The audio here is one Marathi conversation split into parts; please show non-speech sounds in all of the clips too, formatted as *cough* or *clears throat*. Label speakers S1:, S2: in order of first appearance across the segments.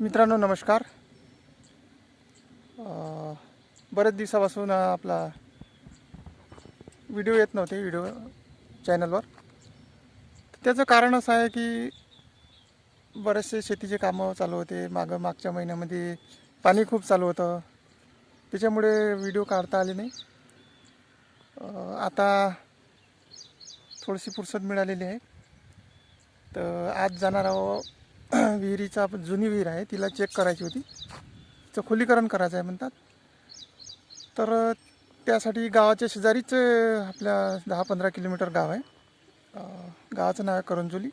S1: मित्रांनो नमस्कार. बरेच दिवसापासून आपला व्हिडिओ येत नव्हते व्हिडिओ चॅनलवर. त्याचं कारण असं आहे की बरेचसे शेतीचे कामं चालू होते. मागं मागच्या महिन्यामध्ये पाणी खूप चालू होतं. त्याच्यामुळे व्हिडिओ काढता आले नाही. आता थोडीशी फुरसत मिळालेली आहे. तर आज जाणार आहो *clears throat* विहिरीचा आपण जुनी विहीर आहे तिला चेक करायची होती. तिचं खोलीकरण करायचं आहे म्हणतात. तर त्यासाठी गावाच्या शेजारीच आपल्या दहा पंधरा किलोमीटर गाव आहे. गावाचं नाव आहे करंजोली.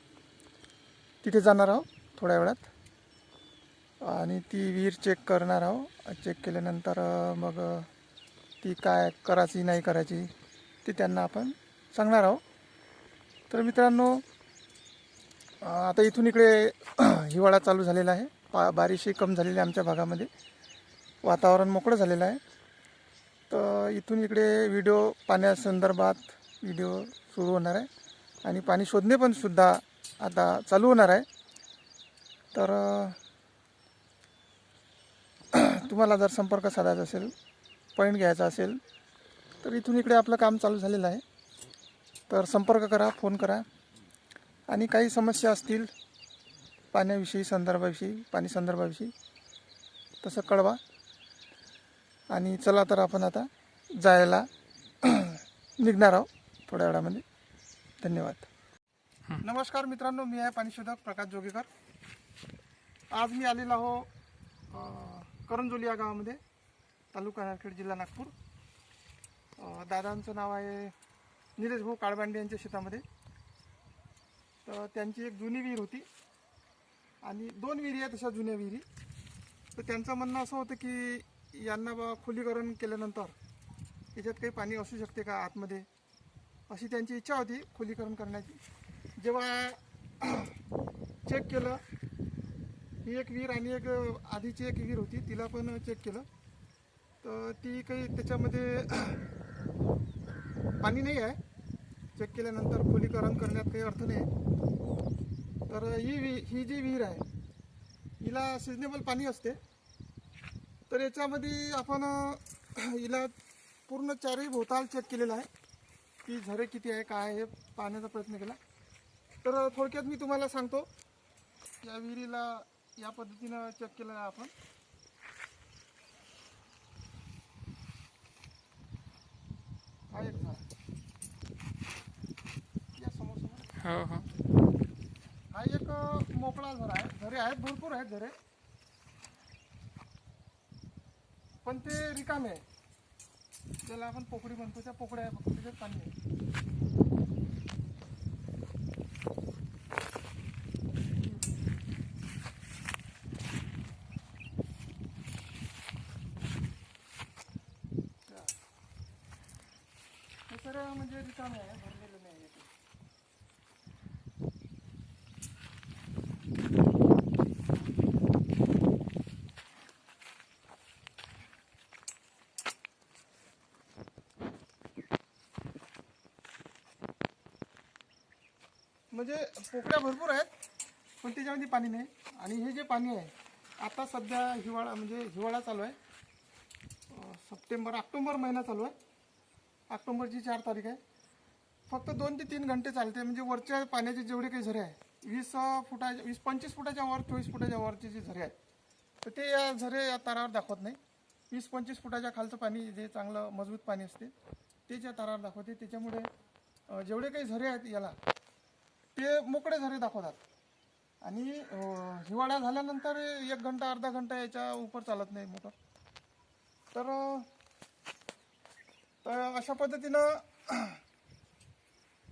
S1: तिथे जाणार आहो थोड्या वेळात. आणि ती विहीर चेक करणार आहो चेक केल्यानंतर मग ती काय करायची नाही करायची ते त्यांना आपण सांगणार आहो तर मित्रांनो आता इथून इकडे हिवाळा चालू झालेला आहे. पा बारिशही कम झालेली आहे आमच्या भागामध्ये. वातावरण मोकळं झालेलं आहे. तर इथून इकडे व्हिडिओ पाण्यासंदर्भात व्हिडिओ सुरू होणार आहे. आणि पाणी शोधणे पण सुद्धा आता चालू होणार आहे. तर तुम्हाला जर संपर्क साधायचा असेल पॉईंट घ्यायचा असेल तर इथून इकडे आपलं काम चालू झालेलं आहे. तर संपर्क करा फोन करा. आणि काही समस्या असतील पाण्याविषयी संदर्भाविषयी पाणी संदर्भाविषयी तसं कळवा. आणि चला तर आपण आता जायला *clears throat* निघणार आहोत थोड्या वेळामध्ये. धन्यवाद. नमस्कार मित्रांनो मी आहे पाणीशोधक प्रकाश जोगेकर. आज मी आलेलो आहो करंजोली या गावामध्ये तालुका नारखेड जिल्हा नागपूर. दादांचं नाव आहे निलेश भाऊ काळबांडे यांच्या शेतामध्ये. तर त्यांची एक जुनी विहीर होती. आणि दोन विहिरी आहेत तशा जुन्या विहिरी. तर त्यांचं म्हणणं असं होतं की यांना बा खोलीकरण केल्यानंतर याच्यात काही पाणी असू शकते का आतमध्ये? अशी त्यांची इच्छा होती खोलीकरण करण्याची. जेव्हा *clears throat* चेक केलं ही एक विहीर आणि एक आधीची एक विहीर होती तिला पण चेक केलं. तर ती काही त्याच्यामध्ये *clears throat* पाणी नाही आहे. चेक केल्यानंतर खोलीकरण करण्यात काही अर्थ नाही आहे. तर ही वि ही जी विहीर आहे हिला सिजनेबल पाणी असते. तर याच्यामध्ये आपण हिला पूर्ण चारही भोवताल चेक केलेला आहे की झरे किती आहे काय आहे हे पाहण्याचा प्रयत्न केला. तर थोडक्यात मी तुम्हाला सांगतो या विहिरीला या पद्धतीनं चेक केलं आहे आपण. हा एक झाड. या समोर समोर
S2: हो हो.
S1: मोकळा झरा आहे. झरे आहेत भरपूर आहेत झरे पण ते रिकामे आहे त्याला आपण पोकडी म्हणतो त्या पोकड्या आहे फक्त त्याच्यात पाणी आहे. म्हणजे रिकामे आहे भरलेलं नाही आहे ते. म्हणजे पोकळ्या भरपूर आहेत पण त्याच्यामध्ये पाणी नाही. आणि हे जे पाणी आहे आता सध्या हिवाळा म्हणजे हिवाळा चालू आहे. सप्टेंबर ऑक्टोंबर महिना चालू आहे. ऑक्टोंबरची चार तारीख आहे. फक्त दोन ते तीन घंटे चालते म्हणजे वरच्या पाण्याचे जेवढे काही झरे आहे वीस फुटाच्या वीस पंचवीस फुटाच्या वर चोवीस फुटाच्या वरचे जे झरे आहेत तर ते या झरे या तारावर दाखवत नाही. वीस पंचवीस फुटाच्या खालचं पाणी जे चांगलं मजबूत पाणी असते ते ज्या तारावर दाखवते. त्याच्यामुळे जेवढे काही झरे आहेत याला ते मोकळे झरे दाखवतात. आणि अं, हिवाळा झाल्यानंतर एक घंटा अर्धा घंटा याच्या उपर चालत नाही मोटर. तर अं, तर अशा पद्धतीनं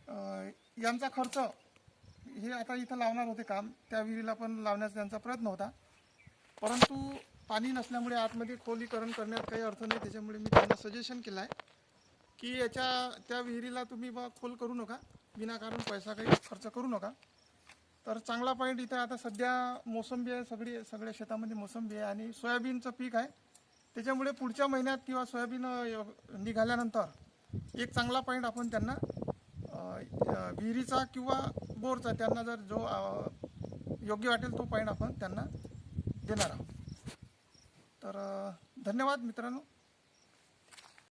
S1: अं, यांचा खर्च हे आता इथं लावणार होते काम. त्या विहिरीला पण लावण्याचा त्यांचा प्रयत्न होता. परंतु पाणी नसल्यामुळे आतमध्ये खोलीकरण करण्यात काही अर्थ नाही. त्याच्यामुळे मी त्यांना सजेशन केलं आहे की याच्या त्या विहिरीला तुम्ही बा खोल करू नका. विनाकारण पैसा काही खर्च करू नका. तर चांगला पॉईंट इथं आता सध्या मोसंबी आहे सगळी सगळ्या शेतामध्ये मोसंबी आहे आणि सोयाबीनचं पीक आहे. त्याच्यामुळे पुढच्या महिन्यात किंवा सोयाबीन निघाल्यानंतर एक चांगला पॉईंट आपण त्यांना विहिरीचा किंवा बोरचा त्यांना जर जो योग्य वाटेल तो पॉईंट आपण त्यांना देणार आहोत. तर धन्यवाद मित्रांनो.